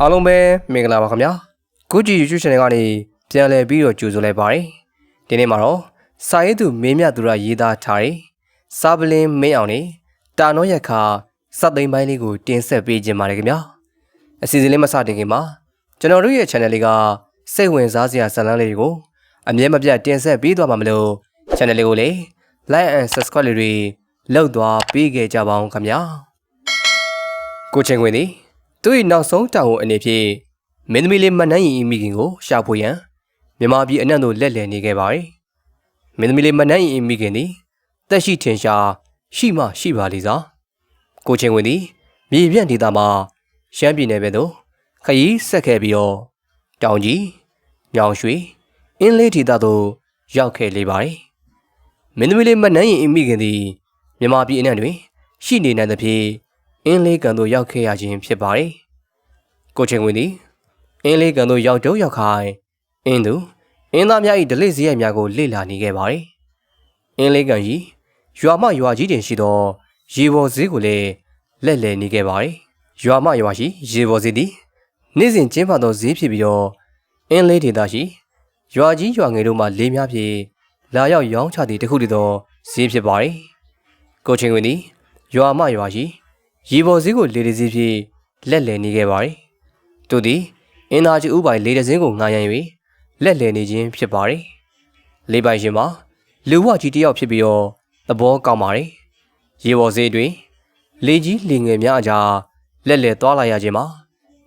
အားလုံးပဲမင်္ဂလာပါခင်ဗျာကုကြီး YouTube channel ကနေပြန်လည်ပြီးတော့ကြိုဆိုလိုက်ပါတယ်ဒီနေ့မှာတော့စာရေးသူမင်းမြတ်သူရရေးသားထားတဲ့စာပလင်းမင်းအောင်နေတာနောရက်ခါစက်သိမ်းပိုင်းလေးကိုတင်ဆက်ပေးခြင်းပါတယ်ခင်ဗျာအစီအစဉ်လေးမစတင်ခင်မှာကျွန်တော်တို့ရဲ့ channel လေးကစိတ်ဝင်စားစရာဇာတ်လမ်းလေးတွေကိုအမြဲမပြတ်တင်ဆက်ပေးသွားမှာမလို့ channel လေးကိုလည်း like and subscribe လေးတွေလုပ်သွားပေးခဲ့ကြပါအောင်ခင်ဗျာကိုချင်းခွင်သည် သူ၏နောက်ဆုံးတာဝန်အနေဖြင့်မင်းသမီးလေးမနှမ်းရင်မိခင်ကိုရှာဖွေရန်မြန်မာပြည်အနှံ့သို့လက်လည်နေခဲ့ပါသည်မင်းသမီးလေးမနှမ်းရင်မိခင်သည်တက်ရှိထင်ရှားရှိမှရှိပါလိမ့်စားကိုချင်းခွင်သည်မြေပြန့်ဒေသမှာရှမ်းပြည်နယ်ဘက်သို့ခရီးဆက်ခဲ့ပြီးတော့တောင်ကြီးညောင်ရွှေအင်းလေးဒေသသို့ရောက်ခဲ့လေပါသည်မင်းသမီးလေးမနှမ်းရင်မိခင်သည်မြန်မာပြည်အနှံ့တွင်ရှိနေနိုင်သဖြင့် အင်းလေးကန်သို့ရောက်ခဲ့ရခြင်းဖြစ်ပါတယ်။ကိုချင်းဝင်သည်အင်းလေးကန်သို့ရောက်တော့ရောက်ခိုင်းအင်းသူအင်းသားများ၏ဒလိစရိုက်များကိုလေ့လာနေခဲ့ပါတယ်။အင်းလေးကန်ကြီးရွာမရွာကြီးတင်ရှိသောရေပေါ်ဈေးကိုလည်းလက်လည်နေခဲ့ပါတယ်။ရွာမရွာရှိရေပေါ်ဈေးသည်နေ့စဉ်ကျင်းပသောဈေးဖြစ်ပြီးတော့အင်းလေးဒေသရှိရွာကြီးရွာငယ်တို့မှလေးများဖြင့်လာရောက်ရောင်းချသည့်တခုတည်းသောဈေးဖြစ်ပါတယ်။ကိုချင်းဝင်သည်ရွာမရွာရှိ ရေပေါ်စည်းကိုလေတစည်းဖြင့်လက်လည်နေခဲ့ပါတယ်။သူသည်အင်းသားကြီးဥပိုင်လေတစင်းကိုငာရန်၍လက်လည်နေခြင်းဖြစ်ပါတယ်။လေးပိုင်ရှင်မှာလူဝကြီးတယောက်ဖြစ်ပြီးတော့သဘောကောင်းပါတယ်။ရေပေါ်စည်းတွင်လေကြီးလေငယ်များအကြားလက်လည်သွားလာရခြင်းမှာ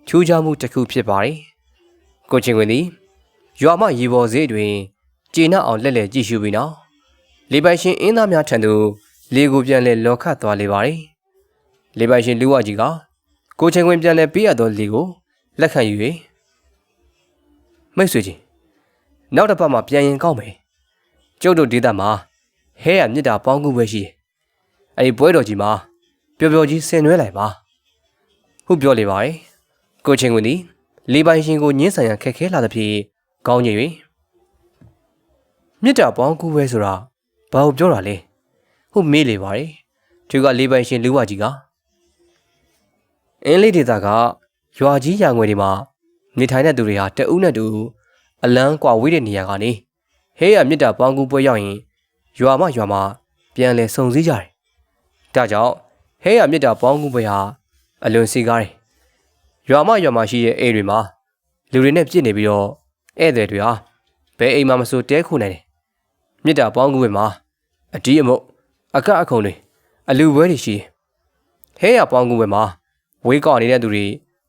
ထူးခြားမှုတစ်ခုဖြစ်ပါတယ်။ကိုချင်းခွင်သည်ရွာမရေပေါ်စည်းတွင်ကျေနပ်အောင်လက်လည်ကြည့်ရှုပြီးနောက်လေးပိုင်ရှင်အင်းသားများထံသို့လေကိုပြန်လဲလော်ခတ်သွားလေပါတယ်။ လေပိုင်ရှင်လူဝကြီးကကိုချင်းခွင်ပြန်လဲပေးရသောလေကိုလက်ခံယူ၍မိတ်ဆွေကြီးနောက်တစ်ပတ်မှပြန်ရင်ကောင်းမယ်။ကျုပ်တို့ဒေသမှာဟဲရမြစ်တာပေါင်းကူပဲရှိတယ်။အဲဒီပွဲတော်ကြီးမှာပျော်ပျော်ကြီးဆင်နွှဲလိုက်ပါ။ဟုတ်ပြောလေပါရဲ့။ကိုချင်းခွင်သည်လေပိုင်ရှင်ကိုညှင်းဆန်ရန်ခက်ခဲလာသဖြင့်ကောင်းကြီး၍မြစ်တာပေါင်းကူပဲဆိုတာဘာကိုပြောတာလဲ။ဟုတ်မေးလေပါရဲ့။သူကလေပိုင်ရှင်လူဝကြီးက အင်းလေးဒေတာကရွာကြီးရာငွေတွေမှာနေထိုင်တဲ့သူတွေဟာတအုပ်နဲ့တူအလန်းကွာဝေးတဲ့နေရာကနေဟဲရမြစ်တာပေါင်းကူပွဲရောက်ရင်ရွာမရွာမပြန်လဲစုံစည်းကြတယ်။ဒါကြောင့်ဟဲရမြစ်တာပေါင်းကူပွဲဟာအလွန်စီကားတယ်။ရွာမရွာမရှိတဲ့အိမ်တွေမှာလူတွေနဲ့ပြည့်နေပြီးတော့ဧည့်သည်တွေဟာဘယ်အိမ်မှမဆိုတဲခုနိုင်တယ်။မြစ်တာပေါင်းကူပွဲမှာအတီးအမုတ်အကတ်အခုံတွေအလူပွဲတွေရှိတယ်။ဟဲရပေါင်းကူပွဲမှာ ဝေးကောက်နေတဲ့သူတွေ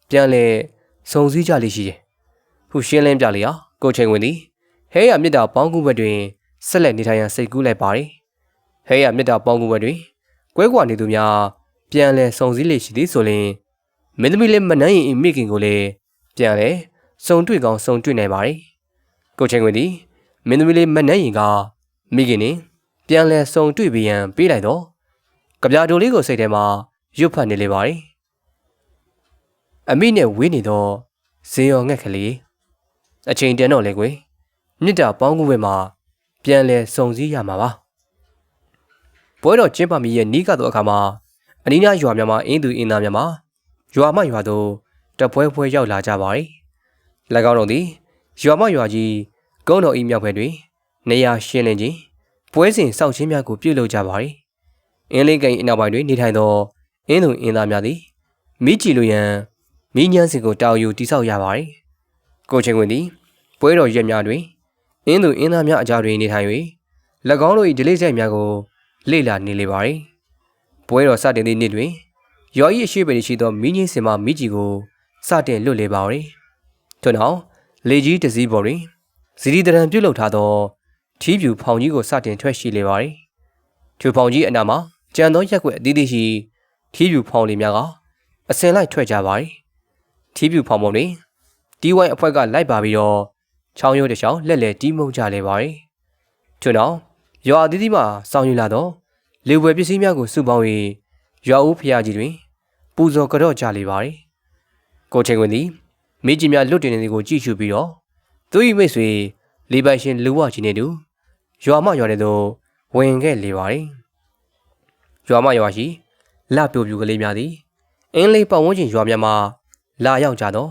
ပြန်လဲစုံစည်းကြလိမ့်ရှိတယ်။ခုရှင်းလင်းပြလေရကိုချိန်ဝင်သည်ဟဲရမြစ်တာပေါင်းကူဘက်တွင်ဆက်လက်နေထိုင်ရန်စိတ်ကူးလိုက်ပါတယ်။ဟဲရမြစ်တာပေါင်းကူဘက်တွင်ကွဲကွာနေသူများပြန်လဲစုံစည်းလေရှိသည်ဆိုရင်မင်းသမီးလေးမနှမ်းရင်မိခင်ကိုလည်းပြန်လဲစုံတွေ့ကောင်းစုံတွေ့နိုင်ပါတယ်။ကိုချိန်ဝင်သည်မင်းသမီးလေးမနှမ်းရင်ကမိခင်နဲ့ပြန်လဲစုံတွေ့ပြီးရန်ပေးလိုက်တော့ကြပြာတိုလေးကိုစိတ်ထဲမှာရွတ်ဖတ်နေလေပါတယ်။ အမိနဲ့ဝေးနေတော့ဇေယော်ငှက်ကလေးအချိန်တန်တော့လေကွယ်မြစ်တာပေါင်းကူဝဲမှာပြန်လဲစုံစည်းရမှာပါပွဲတော်ကျင်းပမီရဲ့နီးကတော့အခါမှာအနီးနားရွာများမှာအင်းသူအင်းသားများမှာရွာမရွာသို့တပွဲပွဲရောက်လာကြပါ၏၎င်းတို့သည်ရွာမရွာကြီးကုန်းတော်ဤမြောက်ဘက်တွင် နေရာရှင်းလင်းခြင်းပွဲစဉ်စောင့်ခြင်းများကိုပြုလုပ်ကြပါ၏အင်းလေးကိန်းအနောက်ပိုင်းတွင်နေထိုင်သောအင်းသူအင်းသားများသည်မိကြည်လိုရန် မိညန်းစင်ကိုတောင်ယူတိဆောက်ရပါတယ်။ကိုချင်းဝင်သည်ပွဲတော်ရက်များတွင်အင်းသူအင်းသားများအကြတွင်နေထိုင်၍၎င်းတို့၏ဒလိစိတ်များကိုလေ့လာနေလေပါသည်။ပွဲတော်စတင်သည့်နေ့တွင်ရော်ဤအရှိပေရှိသောမိညင်းစင်မှမိကြီးကိုစတင်လွတ်လေပါသည်။ထို့နောက်လေကြီးတစည်းပေါ်တွင်ဇီရီတရံပြုတ်လုထားသောထီးဖြူဖောင်ကြီးကိုစတင်ထွက်ရှိလေပါသည်။ထူဖောင်ကြီးအနာမှာကြံသောရက်ွက်အသီးသီးရှိထီးဖြူဖောင်လေးများကအစင်လိုက်ထွက်ကြပါသည် ထီးပြူဖောင်ပုံတွေတီးဝိုင်းအဖွဲ့ကလိုက်ပါပြီးတော့ချောင်းရိုးတစ်ချောင်းလက်လက်တီးမှုတ်ကြလဲပါတယ်။ထို့နောက်ရွာအသီးသီးမှစောင်းယူလာတော့လေဝယ်ပစ္စည်းများကိုစုပေါင်း၍ရွာဦးဖျားကြီးတွင် ပူဇော်ကြော့ကြလေပါတယ်။ကိုချိန်ဝင်သည်မိကြီးများလွတ်တင်နေသည်ကိုကြည့်ရှုပြီးတော့သူ၏မိတ်ဆွေလေးပိုင်ရှင်လူဝကြီးနေသူရွာမရွာတဲ့သို့ဝင်ခဲ့လေပါတယ်။ရွာမရွာရှိလှပြိုပြူကလေးများသည်အင်းလေးပတ်ဝန်းကျင်ရွာများမှာ လာရောက်ကြသော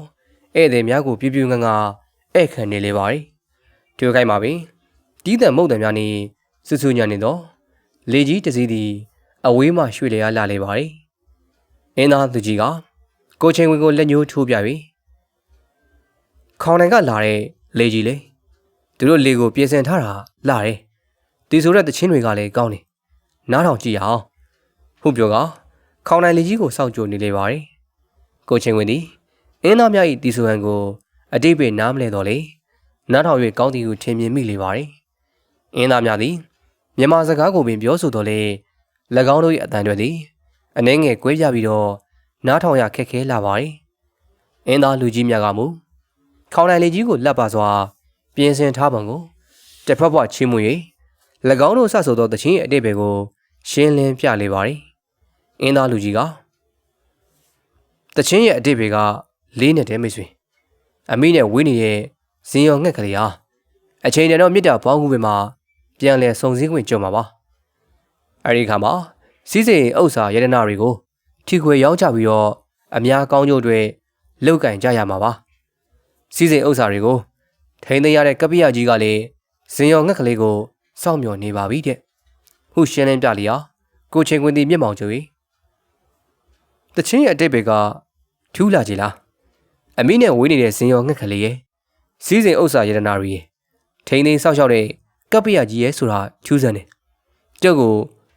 ဧည့်သည်များကိုပြူပြူငငဧည့်ခံနေလေပါသည်ဒီခိုင်မှာပင်တီးတံမုတ်တံများနှင့်စူးစူးညံ့နေသောလေကြီးတစ်စီးသည်အဝေးမှရွှေ့လျားလာလေပါသည်အင်းသားသူကြီးကကိုချင်းဝင်ကိုလက်ညှိုးထိုးပြပြီးခေါင်နိုင်ကလာတဲ့လေကြီးလေသူတို့လေကိုပြင်ဆင်ထားတာလာတယ်ဒီဆိုတဲ့တချင်းတွေကလည်းကောင်းတယ်နားထောင်ကြည့်ရအောင်ဟုတ်ပြောကခေါင်နိုင်လေကြီးကိုစောင့်ကြိုနေလေပါသည် ကိုချင်းဝင်သည်အင်းသားများ၏တီဆိုဟန်ကိုအတိတ်ပဲနားမလဲတော့လေနားထောင်၍ကောင်းသည်ကိုထင်မြင်မိလေပါသည်အင်းသားများသည်မြန်မာစကားကိုပင်ပြောဆိုတော်လေ၎င်းတို့၏အတန်တွေသည်အနှဲငယ်ကွဲပြပြီးတော့နားထောင်ရခက်ခဲလာပါသည်အင်းသားလူကြီးများကမူခေါင်နိုင်လေကြီးကိုလက်ပါစွာပြင်ဆင်ထားပုံကိုတစ်ဖက်ပွားချင်းမွေ၍၎င်းတို့ဆဆိုသောတခြင်းအတိတ်ပဲကိုရှင်းလင်းပြလေပါသည်အင်းသားလူကြီးက တချင်းရဲ့အတိတ်တွေကလေးနဲ့တည်းမိတ်ဆွေအမိနဲ့ဝင်းနေတဲ့ဇင်ရောငှက်ကလေးဟာအချိန်တန်တော့မြစ်တာပေါင်းကူပင်မှာပြန်လဲစုံစည်းခွင့်ကြုံမှာပါအဲဒီခါမှာစီးစိမ်ဥစ္စာရတနာတွေကိုထိခွေရောင်းချပြီးတော့အများကောင်းကျိုးတွေလောက်ကင်ကြရမှာပါစီးစိမ်ဥစ္စာတွေကိုထိန်းသိမ်းရတဲ့ကပိယကြီးကလည်းဇင်ရောငှက်ကလေးကိုစောင့်မျှော်နေပါပြီတဲ့ဟုရှင်းလင်းပြလျာကိုချင်းခွင်တီမျက်မှောင်ကျူ၏ တချင်းရဲ့အတိတ်တွေကထူးလာကြလားအမိနဲ့ဝေးနေတဲ့ဇင်ရောငှက်ကလေးရဲ့စီးစိမ်ဥစ္စာရတနာတွေရဲ့ထိန်းသိမ်းစောင့်ရှောက်တဲ့ကပ္ပယကြီးရဲ့ဆိုတာထူးဆန်းတယ်ကျုပ်ကို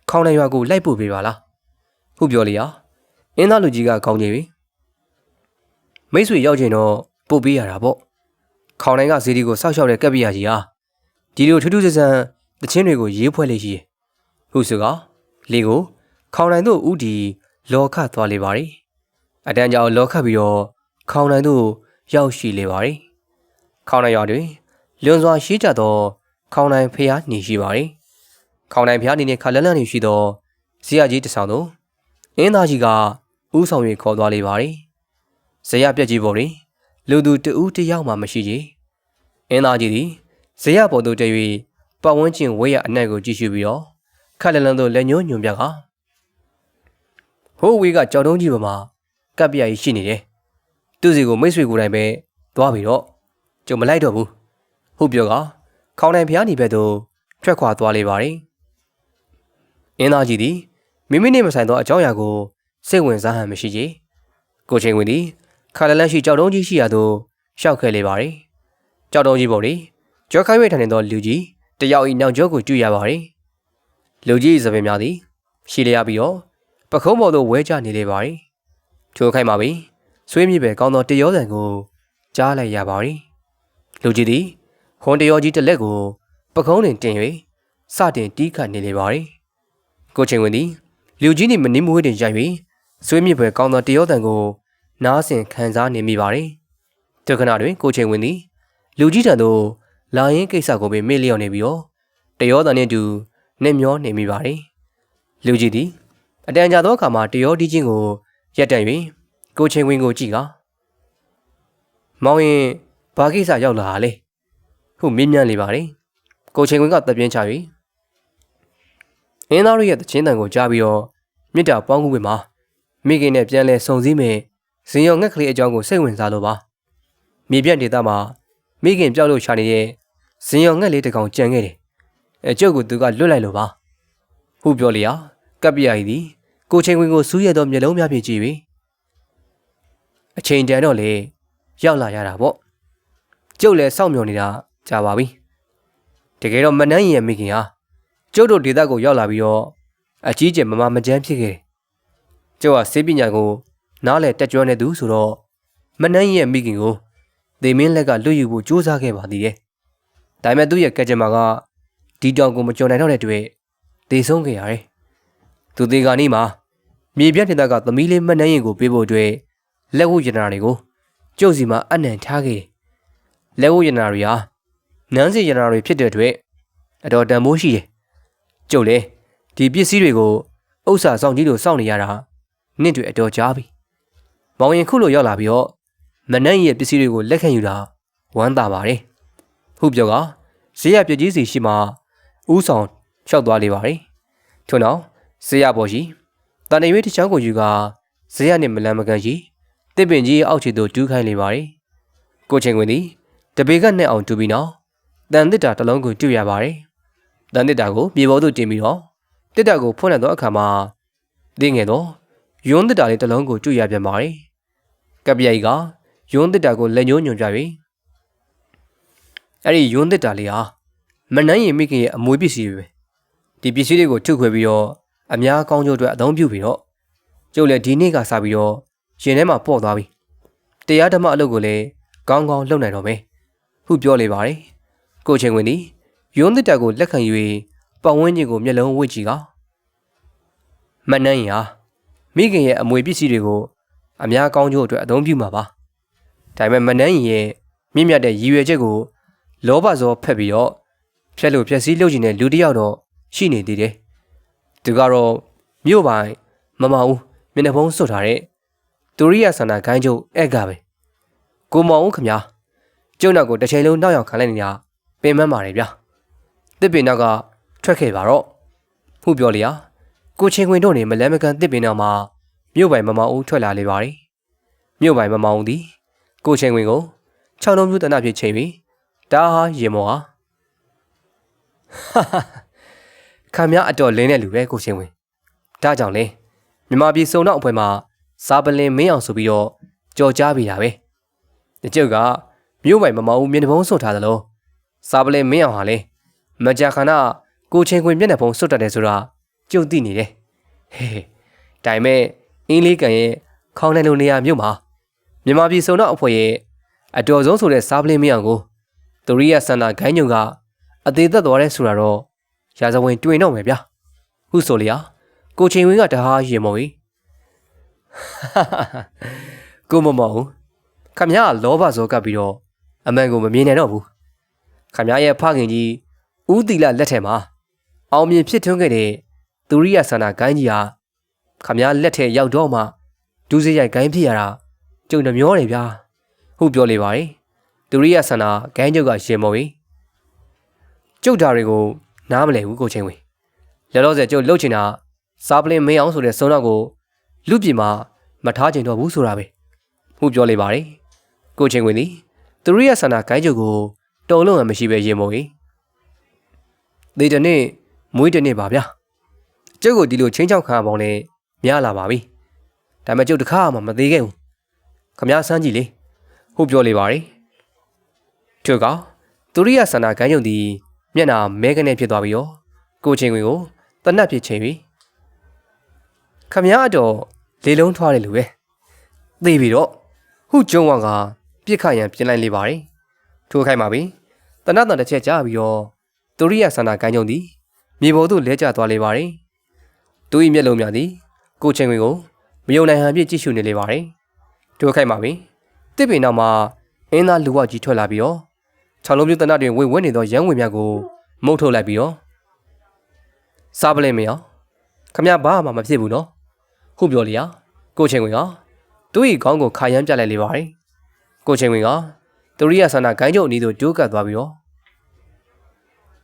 ခေါင်းနိုင်ရွာကိုလိုက်ပို့ပေးပါလားဟုတ်ပြောလေရအင်းသားလူကြီးကခေါင်းကြီးပြီမိတ်ဆွေရောက်ချိန်တော့ပို့ပေးရတာပေါ့ခေါင်းနိုင်ကဇီဒီကိုစောက်ရှောက်တဲ့ကပ္ပယကြီးဟာဒီလိုထူးထူးဆန်းဆန်းတချင်းတွေကိုရေးဖွဲ့လေးရှိတယ်ဟုတ်ဆိုကလေကိုခေါင်းနိုင်တို့ဥတီ လောခသွားလေပါ रे အတန်းကြောင်လောခပြီးတော့ခေါင်နိုင်သို့ရောက်ရှိလေပါသည်ခေါင်နိုင်ရွာတွင်လွန်စွာရှိကြသောခေါင်နိုင်ဖျားနေရှိပါသည်ခေါင်နိုင်ဖျားနေနှင့်ခလလန့်နေရှိသောဇေယကြီးတဆောင်သို့အင်းသားကြီးကဥဆောင်၍ခေါ်သွားလေပါသည်ဇေယပြက်ကြီးပေါ်တွင်လူသူတဦးတယောက်မှမရှိကြအင်းသားကြီးသည်ဇေယပေါ်သို့တည့်၍ပတ်ဝန်းကျင်ဝဲရအနက်ကိုကြည့်ရှုပြီးတော့ခက်လလန်သို့လက်ညှိုးညွန်ပြက ဟိုးဝေးကကြောက်တုံးကြီးပေါ်မှာကပ်ပြာကြီးရှိနေတယ်သူ့စီကိုမိတ်ဆွေကိုယ်တိုင်ပဲသွားပြီးတော့ကျုံမလိုက်တော့ဘူးဟုတ်ပြောကခေါင်းတိုင်ဖျားနေဘက်သို့ထွက်ခွာသွားလေပါတယ်အင်းသားကြီးသည်မိမိနဲ့မဆိုင်သောအကြောင်းအရာကိုစိတ်ဝင်စားဟန်မရှိကြီးကိုချင်းဝင်သည်ခါလလန့်ရှိကြောက်တုံးကြီးရှိရာသို့ရှောက်ခဲ့လေပါတယ်ကြောက်တုံးကြီးပေါ်သည်ကြောက်ခိုင်းဝဲထိုင်နေသောလူကြီးတယောက်၏နောက်ကျောကိုကြည့်ရပါတယ်လူကြီးစပင်များသည်ရှီလျားပြီးတော့ ပခုံးပေါ်သို့ဝဲကျနေလေပါတယ်ထိုခိုင်းပါပြီဆွေးမြေပဲကောင်းသောတရောဆန်ကိုကြားလိုက်ရပါသည်လူကြီးသည်ဟွန်တရောကြီးတစ်လက်ကိုပကုံးတွင်တင်၍စတင်တီးခတ်နေလေပါသည်ကိုချင်းဝင်သည်လူကြီးနှင့်မနှင်းမွေးတွင်ရိုက်၍ဆွေးမြေပဲကောင်းသောတရောဆန်ကို နားဆင်ခံစားနေမိပါသည်ဒုက္ခနာတွင်ကိုချင်းဝင်သည်လူကြီးထံသို့လာရင်းကိစ္စကိုပင်မေ့လျော့နေပြီးတော့တရောတန်နှင့်တူနှက်မျောနေမိပါသည်လူကြီးသည် အတန်ကြာသောအခါမှာတရောဒီချင်းကိုရက်တန့်၍ကိုချင်းဝင်းကိုကြည့်ကမောင်ရင်ဘာကိစ္စရောက်လာလဲဟုမင်းမြန်းလေပါတယ်ကိုချင်းဝင်းကတပြင်းချ၍အင်းသားတို့ရဲ့တချင်းတန်ကိုကြားပြီးတော့မြစ်တာပေါင်းကူးပင်မှာမိခင်နဲ့ပြန်လဲစုံစည်းမယ်ဇင်ရောငှက်ကလေးအကြောင်းကိုစိတ်ဝင်စားလို့ပါမြေပြန့်ဒေသမှာမိခင်ပြောက်လို့ရှာနေတဲ့ဇင်ရောငှက်လေးတစ်ကောင်ကြံခဲ့တယ်အကျုပ်ကသူကလွတ်လိုက်လို့ပါဟုပြောလျာကပ်ပြာကြီးသည် ကိုချင်းဝင်းကိုစူးရသောမျက်လုံးများဖြင့်ကြည့်ပြီးအချိန်တန်တော့လေရောက်လာရတာပေါ့ကျုပ်လည်းစောင့်မျှော်နေတာကြာပါပြီတကယ်တော့မနှမ်းရင်မိခင်ဟာကျုပ်တို့ဒေသကိုရောက်လာပြီးတော့အကြီးကျယ်မမမကြမ်းဖြစ်ခဲ့တယ်ကျုပ်ကစေပညာကိုနားလဲတက်ကြွနေသူဆိုတော့မနှမ်းရင်မိခင်ကိုဒေမင်းလက်ကလွတ်ယူဖို့ကြိုးစားခဲ့ပါသေးတယ်ဒါပေမဲ့သူ့ရဲ့ကက်ဂျမာကဒီတောင်ကိုမကြော်နိုင်တော့တဲ့တွေ့ဒေဆုံးခဲ့ရတယ်သူသေးကနေ့မှာ မြေပြန့်ဒေသကသမီးလေးမနှမ်းရင်ကိုပေးဖို့အတွက်လက်ဝတ်ရတနာတွေကိုကျုပ်စီမှာအနံထားခဲ့တယ်။လက်ဝတ်ရတနာတွေဟာနန်းစီရတနာတွေဖြစ်တဲ့အတွက်အတော်တန်ဖိုးရှိတယ်။ကျုပ်လည်းဒီပစ္စည်းတွေကိုဥစ္စာဆောင်ကြီးလိုစောင့်နေရတာနှစ်တွေအတော်ကြာပြီ။မောင်ရင်ခုလိုရောက်လာပြီးတော့မနန်းရဲ့ပစ္စည်းတွေကိုလက်ခံယူတာဝမ်းသာပါတယ်။ဟုတ်ပြောကဈေးရပြကြီးစီရှိမှဥဆောင်လျှောက်သွားလေပါတယ်။ထို့နောက်ဈေးရပေါ်ရှိ တန်နေရွေးတစ်ချောင်းကိုယူကဈေးရနဲ့မလန်မကန်ရှိတစ်ပင်ကြီးအောက်ခြေသို့တူးခိုင်းလေပါသည်ကိုချင်းဝင်သည်တပေကနဲ့အောင်တူပြီးနောက်တန်တစ်တာတစ်လုံးကိုတွေ့ရပါတယ်တန်တစ်တာကိုမြေပေါ်သို့တင်ပြီးတော့တစ်တာကိုဖွင့်လိုက်သောအခါမှာသိငယ်သောယွန်းတစ်တာလေးတစ်လုံးကိုတွေ့ရပြန်ပါတယ်ကပရိုက်ကယွန်းတစ်တာကိုလက်ညှိုးညွန်ပြပြီးအဲ့ဒီယွန်းတစ်တာလေးဟာမနှမ်းရင်မိခင်ရဲ့အမွေပစ္စည်းတွေပဲဒီပစ္စည်းတွေကိုထုတ်ခွဲပြီးတော့ အများကောင်းကျိုးအတွက်အသုံးပြုပြီးတော့ကျုပ်လည်းဒီနေ့ကစပြီးတော့ရင်ထဲမှာပေါ့သွားပြီတရားဓမ္မအလုပ်ကိုလည်းကောင်းကောင်းလုပ်နိုင်တော့မယ်ဟုပြောလေပါတယ်ကိုချင်းဝင်သည်ယွန်းတစ်တာကိုလက်ခံ၍ပတ်ဝန်းကျင်ကိုမျက်လုံးဝှစ်ကြည့်ကမနှမ်းရင်ဟာမိခင်ရဲ့အမွေပစ္စည်းတွေကိုအများကောင်းကျိုးအတွက်အသုံးပြုမှာပါဒါပေမဲ့မနှမ်းရင်ရဲ့မြင့်မြတ်တဲ့ရည်ရွယ်ချက်ကိုလောဘဇောဖက်ပြီးတော့ဖြက်လို့ဖြက်စည်းလုပ်ချင်တဲ့လူတစ်ယောက်တော့ရှိနေသေးတယ် သူကတော့မြို့ပိုင်မမဦးမျက်နှာဖုံးစွတ်ထားတဲ့တူရိယဆန္ဒဂိုင်းကျုပ်အဲ့ကပဲကိုမောင်ဦးခမညာကျုပ်နောက်ကိုတစ်ချိန်လုံးနောက်ရောက်ခံလိုက်နေတာပင်မမာတယ်ဗျာတစ်ပင်နောက်ကထွက်ခဲ့ပါတော့ဟုပြောလျာကိုချင်းခွင်တို့နေမလဲမကန်တစ်ပင်နောက်မှာမြို့ပိုင်မမဦးထွက်လာလေပါရီမြို့ပိုင်မမဦးသည်ကိုချင်းခွင်ကိုခြောက်လုံးမျိုးတနဖြစ်ချိန်ပြီးတားဟာရေမောဟာ ခံများအတော်လင်းတဲ့လူပဲကိုချင်းခွင်ဒါကြောင့်လေမြမပြည်စုံတော့အဖွဲမှာစားပလင်မင်းအောင်ဆိုပြီးတော့ကြော်ကြားပြီးတာပဲတကျုပ်ကမြို့ပိုင်မမဦးမျက်နှာဖုံးစွတ်ထားသလိုစားပလင်မင်းအောင်ဟာလေမကြာခဏကိုချင်းခွင်မျက်နှာဖုံးစွတ်တတ်တယ်ဆိုတာကြုံသိနေတယ်ဟေးဒါပေမဲ့အင်းလေးကန်ရဲ့ခေါင်းနဲ့လိုနေရမြို့မှာမြမပြည်စုံတော့အဖွဲရဲ့အတော်ဆုံးဆိုတဲ့စားပလင်မင်းအောင်ကိုသူရိယစန္ဒဂိုင်းညုံကအသေးသက်သွားတဲ့ဆိုတာတော့ ရာဇဝင်တွင်တော့မယ်ဗျာဟုဆိုလျာကိုချင်းဝင်းကတဟားရင်မော်ကြီးကိုမမောင်ခမရလောဘဇောကပ်ပြီးတော့အမှန်ကိုမမြင်နိုင်တော့ဘူးခမရရဲ့ဖခင်ကြီးဦးတီလလက်ထက်မှာအောင်မြင်ဖြစ်ထွန်းခဲ့တဲ့သူရိယဆန္ဒဂိုင်းကြီးဟာခမရလက်ထက်ရောက်တော့မှဒူးစရိုက်ဂိုင်းဖြစ်ရတာကျုံနှမျောတယ်ဗျာဟုတ်ပြောလေပါ යි သူရိယဆန္ဒဂိုင်းကျုပ်ကရှင်မော်ကြီးကျုပ်ဓာတွေကို နားမလဲဘူးကိုချင်းဝေလောလောဆယ်ကျုပ်လှုပ်ချင်တာစားပလင်မင်းအောင်ဆိုတဲ့စုံတော့ကိုလူပြည်မှာမထားချင်တော့ဘူးဆိုတာပဲမှုပြောလေပါတယ်ကိုချင်းဝင်သည်သူရိယဆန္ဒဂိုင်းချုပ်ကိုတုံလုံးမှမရှိပဲရင်မို့ကြီးဒီတနေ့မွေးတနေ့ပါဗျာကျုပ်ကိုဒီလိုချင်းချောက်ခံပေါင်းနဲ့များလာပါပြီဒါပေမဲ့ကျုပ်တခါမှမသေးခဲ့ဘူးခမည်းစမ်းကြည့်လေဟုတ်ပြောလေပါတယ်သူကသူရိယဆန္ဒဂိုင်းချုပ်သည် မျက်နာမဲကနေဖြစ်သွားပြီးတော့ကိုချင်းဝင်ကိုတနတ်ဖြစ်ချိန်ပြီးခမည်းတော့လေလုံးထွားတယ်လူပဲသိပြီတော့ဟုကျုံဝါကပြစ်ခတ်ရန်ပြင်လိုက်လေပါတယ်ထိုးခိုင်းပါပြီတနတ်တန်တစ်ချက်ကြားပြီးတော့သူရိယဆန္ဒကိုင်းကြုံသည်မြေပေါ်သို့လဲကျသွားလေပါတယ်သူ၏မျက်လုံးများသည်ကိုချင်းခွင်ကိုမယုံနိုင်ဟန်ပြည့်ကြည့်ရှုနေလေပါတယ်ထိုးခိုင်းပါပြီတစ်ပင်နောက်မှာအင်းသားလူဝကြီးထွက်လာပြီးတော့ ခြောက်လုံးပြတနတ်တွင်ဝင်ဝင်နေသောရန်ဝင်များကိုမုတ်ထုတ်လိုက်ပြီးတော့စားပလဲမရောခမဘာမှမဖြစ်ဘူးနော်ဟုတ်ပြောလျာကိုချင်းဝင်ကသူ့၏ခေါင်းကိုခါရမ်းပြလိုက်လေပါတယ်ကိုချင်းဝင်ကသူရိယဆန္ဒဂိုင်းကျုပ်အနီးသို့တိုးကပ်သွားပြီးတော့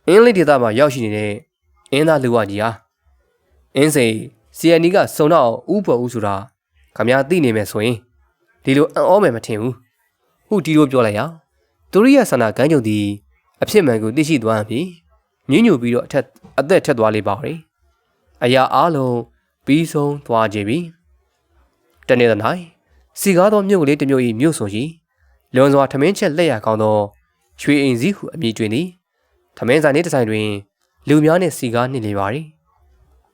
အင်းလေးဒေသမှာရောက်ရှိနေတဲ့အင်းသားလူဝကြီးဟာအင်းစိန်စီယန်နီကစုံတော့ဥပေါ်ဦးဆိုတာခမသိနေမယ်ဆိုရင်ဒီလိုအံ့ဩမယ်မထင်ဘူးဟုတီတို့ပြောလိုက်ရ သူရိယဆန္ဒဂိုင်းကျုပ်သည်အဖြစ်မှန်ကိုသိရှိသွားပြီးညှဉ်းညူပြီးတော့အထက်အသက်ထက်သွားလေပါရီအရာအားလုံးပြီးဆုံးသွားကြပြီတနေ့သ၌စီကားသောမြို့ကလေးတစ်မြို့၏မြို့ဆိုရှိလွန်စွာထမင်းချက်လက်ရကောင်းသောရွှေအိမ်စည်းဟုအမည်တွင်သည်ထမင်းဆိုင်နေ့တစ်ဆိုင်တွင် လူများနှင့်စီကားနှင့်နေပါသည်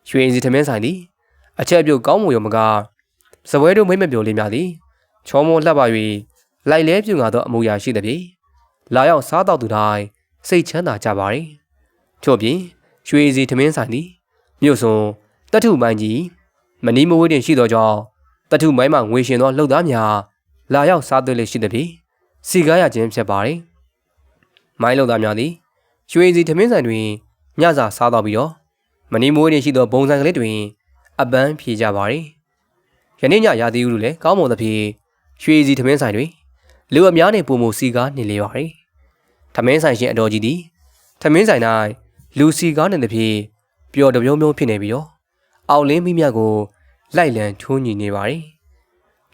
ရွှေအိမ်စည်းထမင်းဆိုင်သည်အချက်ပြုတ်ကောင်းမှုရောမကစပွဲတို့မိမ့်မပြိုလေးများသည်ချောမောလှပ၍လိုက်လဲပြူငါသောအမူအရာရှိသည်ဖြင့် လာရောက်စားတော့သူတိုင်းစိတ်ချမ်းသာကြပါသည်ထို့ပြင်ရွှေစီထမင်းဆိုင်သည်မြို့စွန်တထုမိုင်းကြီးမနီးမဝေးတင်ရှိသောကြောင့်တထုမိုင်းမှငွေရှင်သောလှုပ်သားများလာရောက်စားသွေးလေးရှိသည်ဖြင့်စီကားရခြင်းဖြစ်ပါသည်မိုင်းလှုပ်သားများသည်ရွှေစီထမင်းဆိုင်တွင်ညစာစားတော့ပြီးတော့မနီးမဝေးတင်ရှိသောဘုံဆိုင်ကလေးတွင်အပန်းဖြေကြပါသည်ယနေ့ညရာသီဥတုလည်းကောင်းမွန်သဖြင့်ရွှေစီထမင်းဆိုင်တွင် လူအများနှင့်ပုံမူစီကားနေလေပါသည်ထမင်းဆိုင်ရှင်အတော်ကြီးသည်ထမင်းဆိုင်၌လူစီကားနေသဖြင့်ပျော်တပြုံးပြုံးဖြစ်နေပြီးတော့အောက်လင်းမိမြတ်ကိုလိုက်လံထိုးညီနေပါသည်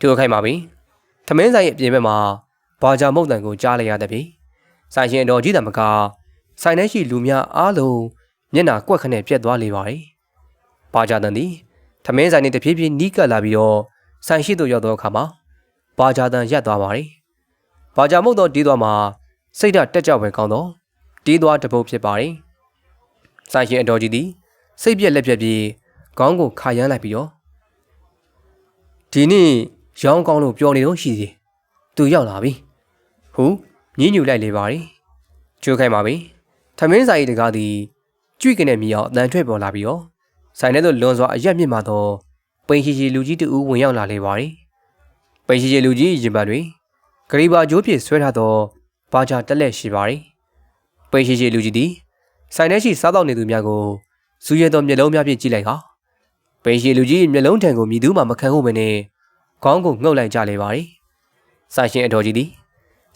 ထို့ခိုက်ပါပြီထမင်းဆိုင်ရဲ့အပြင်ဘက်မှာဘာကြမုတ်တန်ကိုကြားလိုက်ရတဲ့ပြီဆိုင်ရှင်တော်ကြီးတမကဆိုင်ထဲရှိလူများအားလုံးမျက်နှာကွက်ခနဲ့ပြက်သွားလေပါ၏ဘာကြတန်သည်ထမင်းဆိုင်နဲ့တဖြည်းဖြည်းနီးကပ်လာပြီးတော့ဆိုင်ရှိသို့ရောက်သောအခါမှာဘာကြတန်ရက်သွားပါ၏ ဘာကြမုတ်တော်တီးသွားမှာစိတ်ဓာတ်တက်ကြွပဲကောင်းတော့တီးသွားတပုတ်ဖြစ်ပါ၏ဆိုင်ရှင်အတော်ကြီးသည်စိတ်ပြက်လက်ပြက်ပြီးခေါင်းကိုခါရမ်းလိုက်ပြီးတော့ဒီနေ့ရောင်းကောင်းလို့ပြောနေတော့ရှိသေးသူရောက်လာပြီဟူညင်းညူလိုက်လေပါ၏ကျိုးခိုင်ပါပြီထမင်းဆိုင်တကားသည်ကြွိကနေမြေအောင်အတန်ထွက်ပေါ်လာပြီးတော့ဆိုင်ထဲသို့လွန်စွာအရက်မြင့်မှတော့ပိန်ရှိရှိလူကြီးတူဝင်ရောက်လာလေပါ၏ပိန်ရှိရှိလူကြီးရင်ပတ်တွင် ဂရီဘာကျိုးဖြစ်ဆွဲထားသောဘာချာတက်လက်ရှိပါ၏ပိန်ရှိရှိလူကြီးသည်ဆိုင်ထဲရှိစားတော့နေသူများကိုစူးရဲသောမျက်လုံးများဖြင့်ကြည့်လိုက်ဟာပိန်ရှိလူကြီးမျက်လုံးထံကိုမြည်သူမှမခံဟုတ်ဘဲနဲ့ခေါင်းကိုငုတ်လိုက်ကြလေပါ၏ဆိုင်ရှင်အတော်ကြီးသည်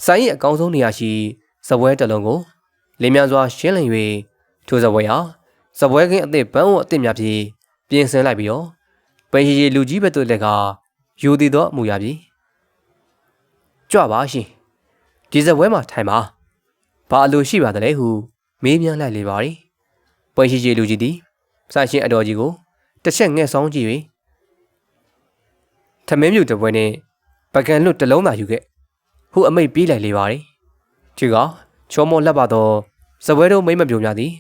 ဆိုင်ရဲ့အကောင်းဆုံးနေရာရှိဇပွဲတစ်လုံးကိုလင်းမြန်စွာရှင်းလင်၍ထိုဇပွဲဟာဇပွဲကင်းအသစ်ဘန်းဝအသစ်များဖြင့်ပြင်ဆင်လိုက်ပြီးတော့ပိန်ရှိရှိလူကြီးဘက်သို့လက်ကယူတည်သောအမူအရာဖြင့် ကြွပါရှင်ဒီဇပွဲမှာထိုင်ပါဘာအလိုရှိပါသလဲဟုမေးမြန်းလိုက်လေပါ၏ပွင့်ရှိရှိလူကြီးသည်ဆိုင်ရှင်အတော်ကြီးကိုတစ်ချက်ငှက်ဆောင်ကြည့်၍ထမင်းမြုပ်တပွဲနဲ့ပကံလွတ်တစ်လုံးသာယူခဲ့ဟုအမိတ်ပြေးလိုက်လေပါ၏ဒီကချောမောလက်ပါတော့ဇပွဲတို့မိမ့်မပြုံများသည်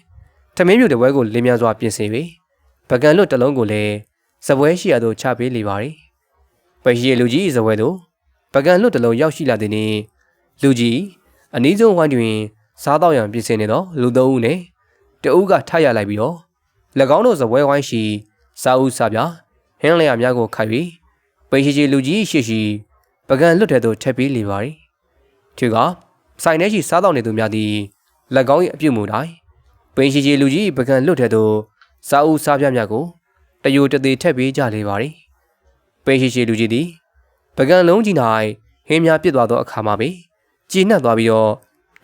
ထမင်းမြုပ်တပွဲကိုလင်းမြန်စွာပြင်ဆင်၍ပကံလွတ်တစ်လုံးကိုလည်းဇပွဲရှိရာသို့ချပေးလေပါ၏ပရှိလူကြီးဇပွဲသို့ ပကံလွတ်တစ်လုံးရောက်ရှိလာသည်နှင့်လူကြီးအနည်းဆုံးဝိုင်းတွင် စားတော့ရန်ပြင်ဆင်နေသောလူသုံးဦးနဲ့တအုပ်ကထရလိုက်ပြီးတော့၎င်းတို့ဇပွဲဝိုင်းရှိစားဦးစားပြဟင်းလျာများကိုခိုက်ပြီးပိန်ရှိရှိလူကြီးရှိရှိပကံလွတ်တဲ့သို့ထက်ပြီးလေပါ၏သူကဆိုင်ထဲရှိစားတော့နေသူများသည်၎င်း၏အပြုတ်မှုတိုင်းပိန်ရှိရှိလူကြီးပကံလွတ်တဲ့သို့စားဦးစားပြများကိုတယိုတသေးထက်ပြီးကြလေပါ၏ပိန်ရှိရှိလူကြီးသည် ပကံလုံးကြီး၌ဟင်းများပြစ်သွားသောအခါမှာပဲကြည်နှက်သွားပြီးတော့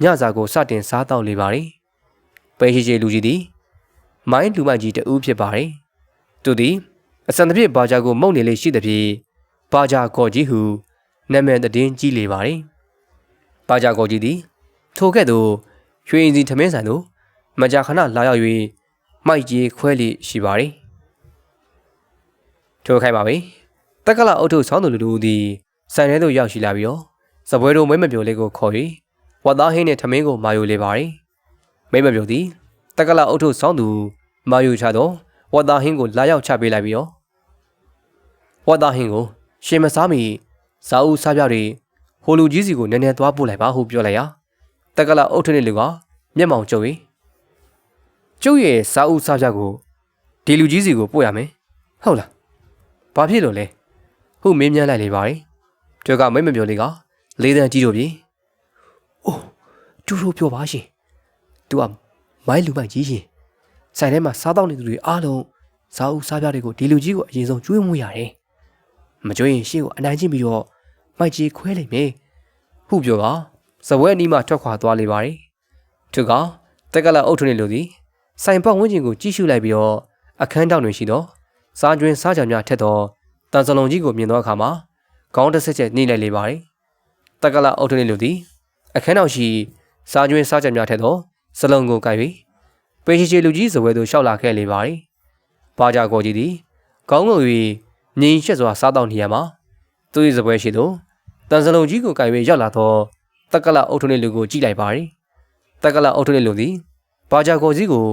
ညစာကိုစတင်စားတော့လေပါ၏ပိန်ရှိရှိလူကြီးသည်မိုင်းလူမကြီးတဦးဖြစ်ပါ၏သူသည်အစံတစ်ပြည့်ဘာဂျာကိုမုတ်နေလေရှိသည်ဖြင့်ဘာဂျာကော်ကြီးဟုနာမည်တည်င်းကြီးလေပါ၏ဘာဂျာကော်ကြီးသည်ထိုကဲ့သို့ရွှေရင်စီထမင်းဆိုင်သို့မကြာခဏလာရောက်၍မိုက်ကြီးခွဲလေရှိပါ၏ထိုခိုင်ပါပြီ တက်ကလာအုတ်ထုဆောင်းသူလူတို့သည်ဆိုင်ထဲသို့ရောက်ရှိလာပြီးတော့စပွဲတို့မိမပြိုလေးကိုခေါ်၍ဝတ်သားဟင်းနှင့်ထမင်းကိုမာယူလေပါ၏မိမပြိုသည်တက်ကလာအုတ်ထုဆောင်းသူမာယူချသောဝတ်သားဟင်းကိုလာရောက်ချပေးလိုက်ပြီးတော့ဝတ်သားဟင်းကိုရှင်မစားမီစားဦးစားပြတွေဟိုလူကြီးစီကိုနည်းနည်းသွားပို့လိုက်ပါဟုပြောလိုက်ရာတက်ကလာအုတ်ထုနဲ့လူကမျက်မှောင်ကျုပ်၍ကျုပ်ရဲ့စားဦးစားပြကိုဒီလူကြီးစီကိုပို့ရမယ်ဟုတ်လားဘာဖြစ်လို့လဲ ဟုမင်းမြန်းလိုက်လေပါ යි ကျော်ကမိတ်မပြောလေးကလေးတန်းကြီးတို့ပြီ။အိုးတူတူပြောပါရှင်။ तू ကမိုင်းလူမိုက်ကြီးရှင်။ဆိုင်ထဲမှာစားတော့နေသူတွေအားလုံးစားဦးစားပြတွေကိုဒီလူကြီးကိုအရင်ဆုံးကျွေးမွေးရတယ်။မကြွေးရင်ရှေ့ကိုအနိုင်ကျင့်ပြီးတော့မိုက်ကြီးခွဲလိုက်မယ်။ဟုပြောကဇပွဲအနီးမှထွက်ခွာသွားလေပါ යි ။သူကတက်ကလာအုပ်ထုံနေလို့သည်ဆိုင်ပတ်ဝန်းကျင်ကိုကြည့်ရှုလိုက်ပြီးတော့အခန်းတောင်တွင်ရှိသောစားကျွင်းစားကြံများထက်သော တန်စလုံကြီးကိုမြင်သောအခါမှာခေါင်းတစ်ဆက်ချက်နှိမ့်လိုက်လေပါတယ်။တက္ကလာအုပ်ထင်းလေးလူသည်အခန်းနောက်ရှိစားကျွင်းစားချက်များထက်သောစလုံကိုကပ်၍ပေရှိချေလူကြီးဇဝဲသို့လျှောက်လာခဲ့လေပါတယ်။ဘာကြာကိုကြီးသည်ခေါင်းငုံ၍ငြိမ်ရှက်စွာစားတောက်နေရမှာသူ၏ဇပွဲရှိသောတန်စလုံကြီးကိုကပ်၍ရောက်လာသောတက္ကလာအုပ်ထင်းလေးလူကိုကြည့်လိုက်ပါတယ်။တက္ကလာအုပ်ထင်းလေးလူသည်ဘာကြာကိုကြီးကို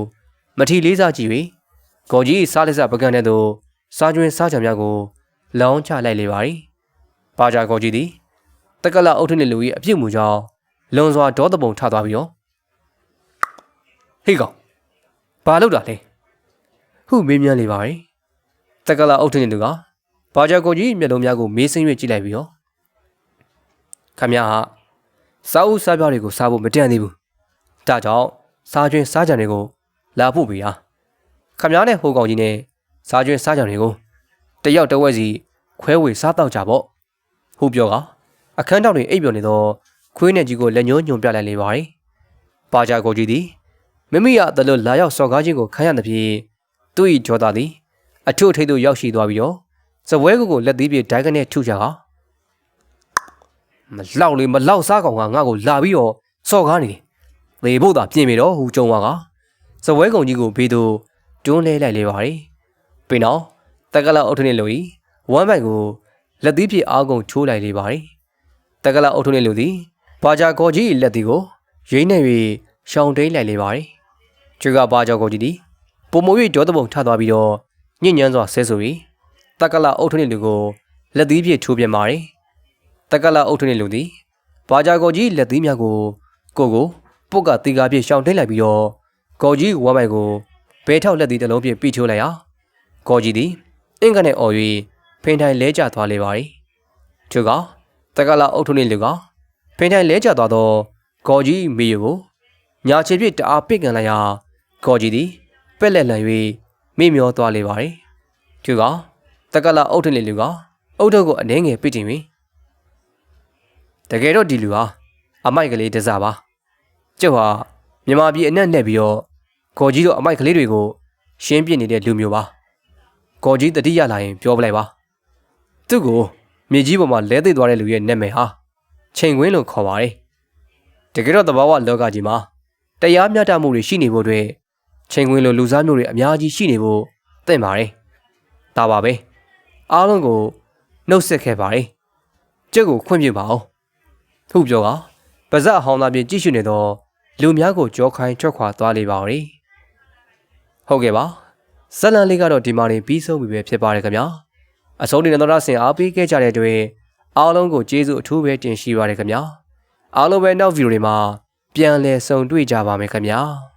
မထီလေးစားကြည့်၍ကိုကြီးစားလက်စပကံတဲ့သို့စားကျွင်းစားချက်များကို လောင်းချလိုက်လေပါ යි ။ဘာကြကောကြီးသည်တက်ကလာအုပ်ထုံနေလူ၏အပြစ်မှုကြောင့်လွန်စွာဒေါသပုံထသွားပြီးတော့ဟေးကောင်ဘာလုပ်တာလဲဟုမေးမြန်းလေပါရီတက်ကလာအုပ်ထင်းနေသူကဘာကြကိုကြီးမျက်လုံးများကိုမေးဆင်း၍ကြည့်လိုက်ပြီးတော့ခမရဟာစားဦးစားပြားတွေကိုစားဖို့မတန်သေးဘူးဒါကြောင့်စားကျွင်းစားကြံတွေကိုလာဖို့ပြီဟာခမရနဲ့ဟိုကောင်ကြီးနဲ့စားကျွင်းစားကြံတွေကို တယောက်တစ်ဝက်စီခွဲဝေစားတော့ကြပေါ့ဟုပြောကအခန်းတောင်တွင်အိပ်ပျော်နေသောခွေးနဲ့ကြီးကိုလက်ညှိုးညွန်ပြလိုက်လေပါရီ။ပါကြကိုကြီးသည်မိမိရတလို့လာရောက်စော်ကားခြင်းကိုခံရသဖြင့်သူ့၏ကြောသားသည်အထုထိပ်သို့ရောက်ရှိသွားပြီးတော့စပွဲကိုကိုလက်သေးပြေဒိုင်းကနေထုချကမလောက်လေမလောက်စားကောင်ကငါ့ကိုလာပြီးတော့စော်ကားနေတယ်လေဖို့သာပြင်ပြီတော့ဟူကြုံပါကစပွဲကုံကြီးကိုဘေးသို့တွန်းလဲလိုက်လေပါရီပြီးနောက် တက်ကလာအုတ်ထုံးနေလို့ဤဝမ်းပိုင်ကိုလက်သီးဖြင့်အားကုန်ချိုးလိုက်လေပါရီတက်ကလာအုတ်ထုံးနေလို့သည်ဘာဂျာကောကြီး၏လက်သီးကိုရင်းနေ၍ရှောင်းတိန်လိုက်လေပါရီကျွေကဘာဂျာကောကြီးသည်ပုံမွေ၍ကြောတပုံထသွားပြီးတော့ညဉ့်ညမ်းစွာဆဲဆိုပြီးတက်ကလာအုတ်ထုံးနေလူကိုလက်သီးဖြင့်ထိုးပြပါရီတက်ကလာအုတ်ထုံးနေလူသည်ဘာဂျာကောကြီးလက်သီးများကိုကိုကိုပုတ်ကတီကားဖြင့်ရှောင်းတိန်လိုက်ပြီးတော့ကောကြီးဝမ်းပိုင်ကိုဘဲထောက်လက်သီးတစ်လုံးဖြင့်ပြီးချိုးလိုက်ရာကောကြီးသည် အင်္ဂနဲ့အော်၍ဖိန်ထိုင်လဲကျသွားလေပါရီသူကတက်ကလာအုတ်ထုံးနေလူကဖိန်ထိုင်လဲကျသွားသောကောကြီးမိယူကိုညာချေဖြင့်တအားပစ်ကန်လိုက်ရာကောကြီးသည်ပက်လက်လန်၍မိမျောသွားလေပါရီသူကတက်ကလာအုတ်ထုံးနေလူကအုတ်ထုပ်ကိုအနှဲငယ်ပစ်တင်၍တကယ်တော့ဒီလူဟာအမိုက်ကလေးတစားပါကျုပ်ဟာမြန်မာပြည်အနှံ့နဲ့ပြီးတော့ကော်ကြီးတို့အမိုက်ကလေးတွေကိုရှင်းပြနေတဲ့လူမျိုးပါ ကော်ကြီးတတိယလာရင်ပြောပလိုက်ပါသူ့ကိုမြေကြီးပေါ်မှာလဲသိသွားတဲ့လူရဲ့နာမည်ဟာချိန်ခွင်းလို့ခေါ်ပါတယ်တကယ်တော့တဘာဝလောကကြီးမှာတရားမျှတမှုတွေရှိနေဖို့အတွက်ချိန်ခွင်းလိုလူစားမျိုးတွေအများကြီးရှိနေဖို့သင့်ပါတယ်ဒါပါပဲအားလုံးကိုနှုတ်ဆက်ခဲ့ပါတယ်ကျုပ်ကိုခွင့်ပြုပါအောင်သူ့ပြောကပါဇက်အဟောင်းသားပြင်ကြည့်ရှုနေတော့လူများကိုကြောခိုင်းထွက်ခွာသွားလေပါဦး။ဟုတ်ကဲ့ပါ။ ဇက်လန်လေးကတော့ဒီမှာနေပြီးဆုံးပြီပဲဖြစ်ပါတယ်ခင်ဗျာ။အဆုံးတင်တော်ရဆင်အားပေးခဲ့ကြတဲ့အတွက်အားလုံးကိုကျေးဇူးအထူးပဲတင်ရှိပါတယ်ခင်ဗျာ။အားလုံးပဲနောက်ဗီဒီယိုတွေမှာပြန်လည်ဆုံတွေ့ကြပါမယ်ခင်ဗျာ။